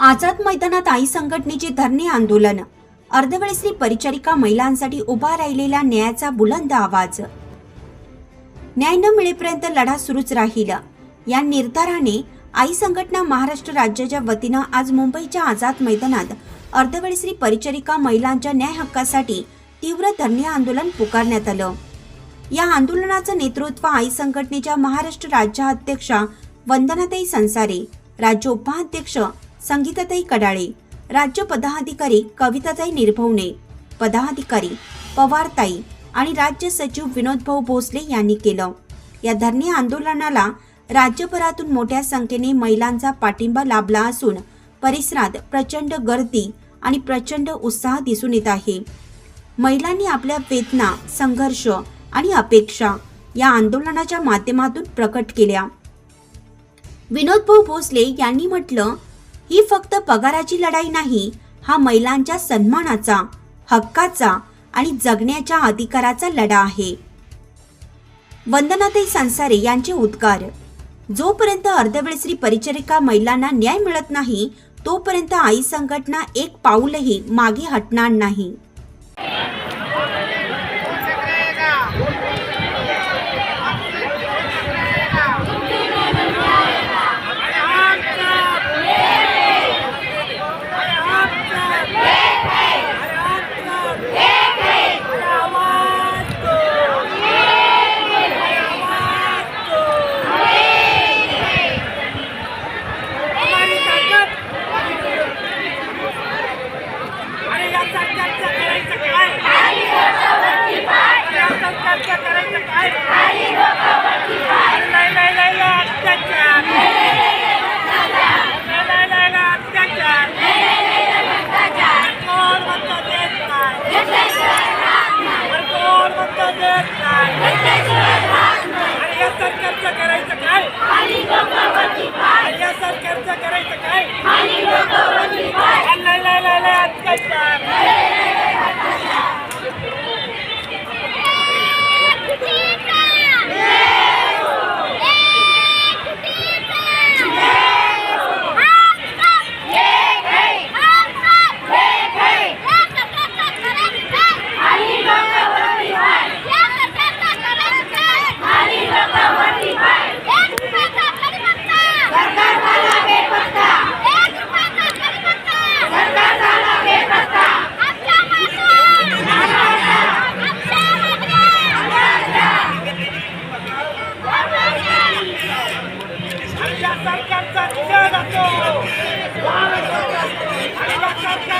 आझाद मैदानात आई संघटनेचे धरणे आंदोलन. अर्धवेळेसरी परिचारिका महिलांसाठी उभा राहिलेला न्यायाचा बुलंद आवाज. न्याय न मिळेपर्यंत लढा सुरूच राहील. या निर्धाराने आई संघटना महाराष्ट्र राज्याच्या वतीनं आज मुंबईच्या आझाद मैदानात अर्धवेळेसरी परिचारिका महिलांच्या न्याय हक्कासाठी तीव्र धरणे आंदोलन पुकारण्यात आलं. या आंदोलनाचं नेतृत्व आई संघटनेच्या महाराष्ट्र राज्य अध्यक्षा वंदनाताई संसारे राज्य उपाध्यक्ष संगीताताई कडाळे राज्य पदाधिकारी कविताताई निर्भवणे पदाधिकारी पवारताई आणि राज्य सचिव विनोदभाऊ भोसले यांनी केलं. या धरणे आंदोलनाला राज्यभरातून मोठ्या संख्येने महिलांचा पाठिंबा लाभला असून परिसरात प्रचंड गर्दी आणि प्रचंड उत्साह दिसून येत आहे. महिलांनी आपल्या वेदना संघर्ष आणि अपेक्षा या आंदोलनाच्या माध्यमातून प्रकट केल्या. विनोदभाऊ भोसले यांनी म्हटलं ही फक्त पगाराची लढाई नाही हा महिलांच्या सन्मानाचा हक्काचा आणि जगण्याच्या अधिकाराचा लढा आहे. वंदनाताई संसारे यांचे उद्गार. जोपर्यंत अर्धवेळश्री परिचारिका महिलांना न्याय मिळत नाही तोपर्यंत आई संघटना एक पाऊलही मागे हटणार नाही.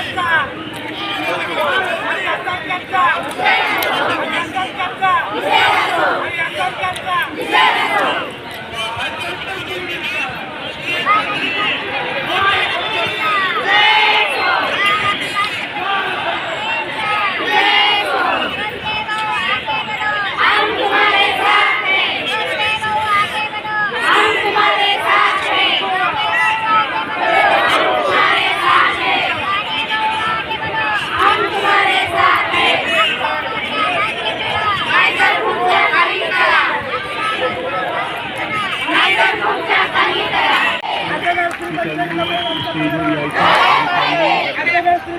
America!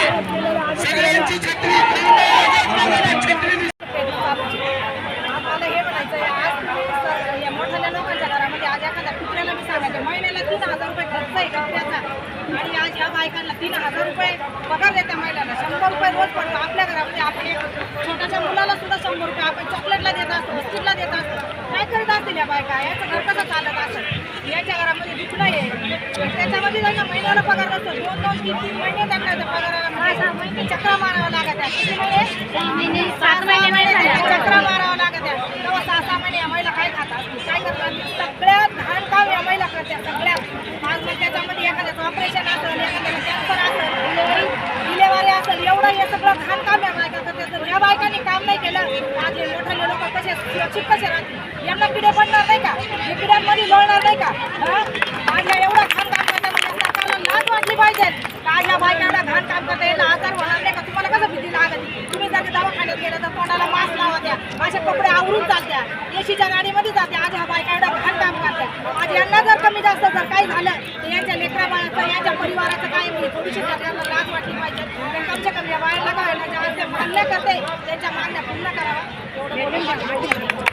सगळ्यांची छत्री आम्हाला हे म्हणायचं आहे, आज या मोठ्या लोकांच्या घरामध्ये आज एखाद्या कुत्र्याला मी सांगायचं महिन्याला तीन हजार रुपये खर्च आहे कुत्र्याचा आणि आज ह्या बायकांना तीन हजार रुपये पगार देत्या महिलांना शंभर रुपये रोज पडतो आपल्या घरामध्ये आपले एक छोट्याशा मुलाला सुद्धा शंभर रुपये आपण चॉकलेटला देत असतो बिस्किटला देत असतो काय करत असतील या बायका? याचं घर कसं चालत असेल? याच्या घरामध्ये दुखणं आहे. त्याच्यामध्ये जण महिन्याला पगार नसतो दोन दोन तीन तीन महिने त्यांना त्या पगाराला म्हणजे चक्रा मारावं लागत आहे. किती महिने? सात महिने त्यांना चक्रा मारावं लागत आहे. तेव्हा सहा सहा महिने या महिला काय खातात? काय करतात? सगळ्यात घाण काम या महिला करतात. सगळ्यात आज मग त्याच्यामध्ये एखाद्याचं ऑपरेशन असेल एखाद्याला कॅन्सर असेल डिलेवरी डिलेवरी असेल एवढं हे सगळं घाण काम या बायका करतात. या बायकांनी काम नाही केलं तर आज हे मोठाले लोक कसे सुरक्षित कसे राहतील? यांना किडे पडणार नाही का? हे किड्यांमध्ये लोळणार नाही का हं? आज या एवढं घाण काम करतात म्हणजे सरकारला लाज वाटली पाहिजे का आज या बायका एवढा घाण काम करता येईल आजार होणार नाही का? तुम्हाला कसं भीती लागत तुम्ही जर दवाखान्यात गेलं तर तोंडाला मास्क लावा द्या असे कपडे आवरून चालत्या. एसीच्या गाडीमध्ये जाते आज हा बायका एवढा घाण काम करते. आज यांना जर कमी जास्त जर काही झालं तर यांच्या लेकरा बाळाचं यांच्या परिवाराचं काय म्हणजे थोडीशी सरकारला लाज वाटली पाहिजे. कमच्या कमी या काय ते मान्य करते त्यांच्या मागण्या पूर्ण करावा एवढं